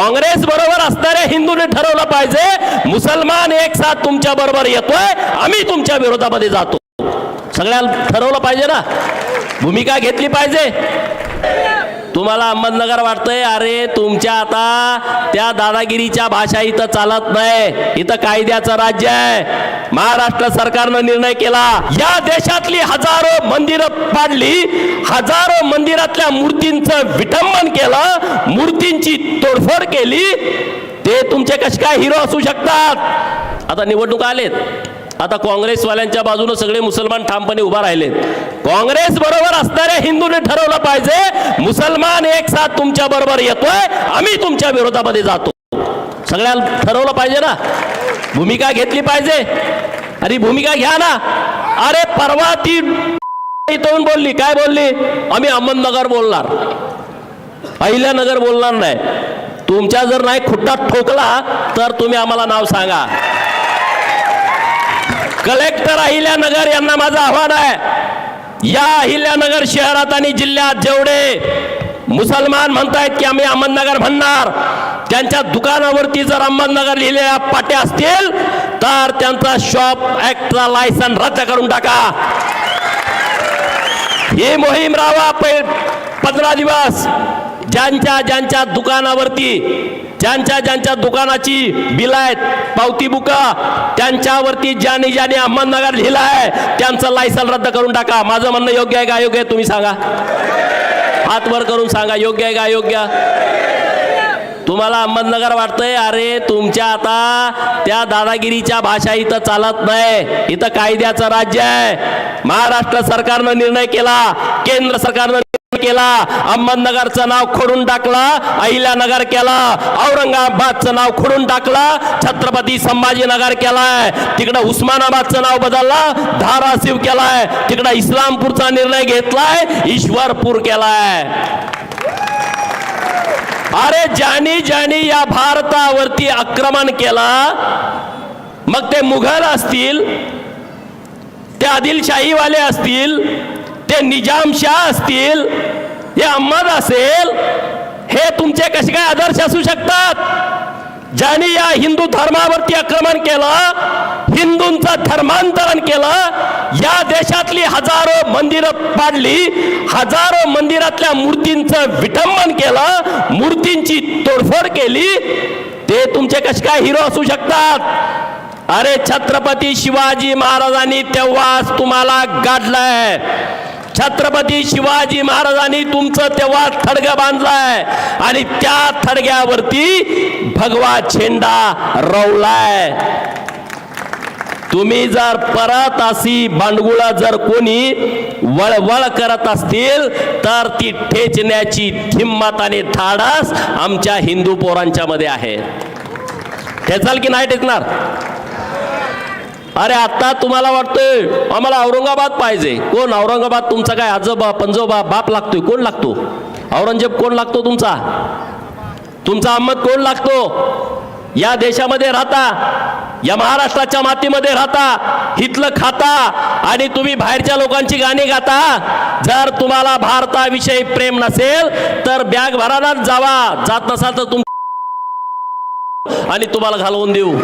काँग्रेस बरोबर असणाऱ्या हिंदूने ठरवलं पाहिजे मुसलमान एक साथ तुमच्या बरोबर येतोय आम्ही तुमच्या विरोधामध्ये जातो. सगळ्यांना ठरवलं पाहिजे ना? भूमिका घेतली पाहिजे. तुम्हाला अहमदनगर वाटतंय अरे तुमच्या आता त्या दादागिरीच्या भाषा इथं चालत नाही. इथं कायद्याचं राज्य आहे. महाराष्ट्र सरकारनं निर्णय केला. या देशातली हजारो मंदिरं पाडली हजारो मंदिरातल्या मूर्तींचं विटंबन केलं मूर्तींची तोडफोड केली ते तुमचे कसे काय हिरो असू शकतात? आता निवडणूक आलेत. आता काँग्रेसवाल्यांच्या बाजूने सगळे मुसलमान ठामपणे उभा राहिलेत. काँग्रेस बरोबर असणाऱ्या हिंदूने ठरवलं पाहिजे मुसलमान एक साथ तुमच्या बरोबर येतोय आम्ही तुमच्या विरोधामध्ये जातो. सगळ्यांना ठरवलं पाहिजे ना? भूमिका घेतली पाहिजे. अरे भूमिका घ्या ना. अरे परवा ती इथून बोलली काय बोलली? आम्ही अहमदनगर बोलणार. अहिल्यानगर बोलणार नाही. तुमच्या जर नाही खुट्टा ठोकला तर तुम्ही आम्हाला नाव सांगा. कलेक्टर अहिल्यानगर यांना माझं आव्हान आहे. या अहिल्यानगर शहरात आणि जिल्ह्यात जेवढे मुसलमान म्हणतायत की आम्ही अहमदनगर म्हणणार त्यांच्या दुकानावरती जर अहमदनगर लिहिलेल्या पाट्या असतील तर त्यांचा शॉप ऍक्टचा लायसन रद्द करून टाका. ही मोहीम राहा पंधरा दिवस. ज्यांच्या ज्यांच्या दुकानावरती ज्यांच्या ज्यांच्या दुकानाची बिल आहेत पावती बुका त्यांच्यावरती ज्याने ज्याने अहमदनगर लिहिलं आहे त्यांचं लायसन रद्द करून टाका. माझं म्हणणं योग्य आहे का? अयोग्य आहे तुम्ही सांगा. हात वर करून सांगा. योग्य आहे का? अयोग्य? तुम्हाला अहमदनगर वाटतंय अरे तुमच्या आता त्या दादागिरीच्या भाषा इथं चालत नाही. इथं कायद्याचं राज्य आहे. महाराष्ट्र सरकारनं निर्णय केला केंद्र सरकारनं निर्णय केला अहमदनगरचं नाव खोडून टाकलं अहिल्यानगर केला औरंगाबादचं नाव खोडून टाकलं छत्रपती संभाजीनगर केलाय. तिकडं उस्मानाबादचं नाव बदललं धाराशिव केलाय. तिकडं इस्लामपूरचा निर्णय घेतलाय ईश्वरपूर केलाय. अरे ज्यानी ज्यानी या भारतावरती आक्रमण केला मग ते मुघल असतील ते आदिलशाहीवाले असतील ते निजामशाह असतील हे अहमद असेल हे तुमचे कसे काय आदर्श असू शकतात? ज्यांनी या हिंदू धर्मावरती आक्रमण केलं देशाचं धर्मांतरण केलं. या देशातली हजारो मंदिरं पाडली. हजारो मंदिरातल्या मूर्तींचं विटंबन केलं. मूर्तींची तोडफोड केली. ते तुमचे कसे काय हिरो असू शकतात? अरे छत्रपती शिवाजी महाराजांनी तेव्हाच तुम्हाला गाडलाय छत्रपती शिवाजी महाराजांनी तुमचं तेव्हा थडगं बांधलाय. आणि त्या थडग्यावरती भगवा झेंडा रोवलाय. तुम्ही जर परत अशी बांडगुळा जर कोणी वळवळ करत असतील तर ती ठेचण्याची हिंमत आणि धाडस आमच्या हिंदू पोरांच्या मध्ये आहे. ठेचाल की नाही ठेचणार अरे आता तुम्हाला वाटतंय आम्हाला औरंगाबाद पाहिजे. कोण? औरंगाबाद तुमचा काय आजोबा पंजोबा बाप लागतोय? कोण लागतो? औरंगजेब कोण लागतो तुमचा? तुमचा अहमद कोण लागतो? या देशामध्ये राहता. या महाराष्ट्राच्या मातीमध्ये राहता हितलं खाता आणि तुम्ही बाहेरच्या लोकांची गाणी गाता. जर तुम्हाला भारताविषयी प्रेम नसेल तर बॅग भरानाच जावा. जात नसाल तर तुम आणि तुम्हाला घालवून देऊ.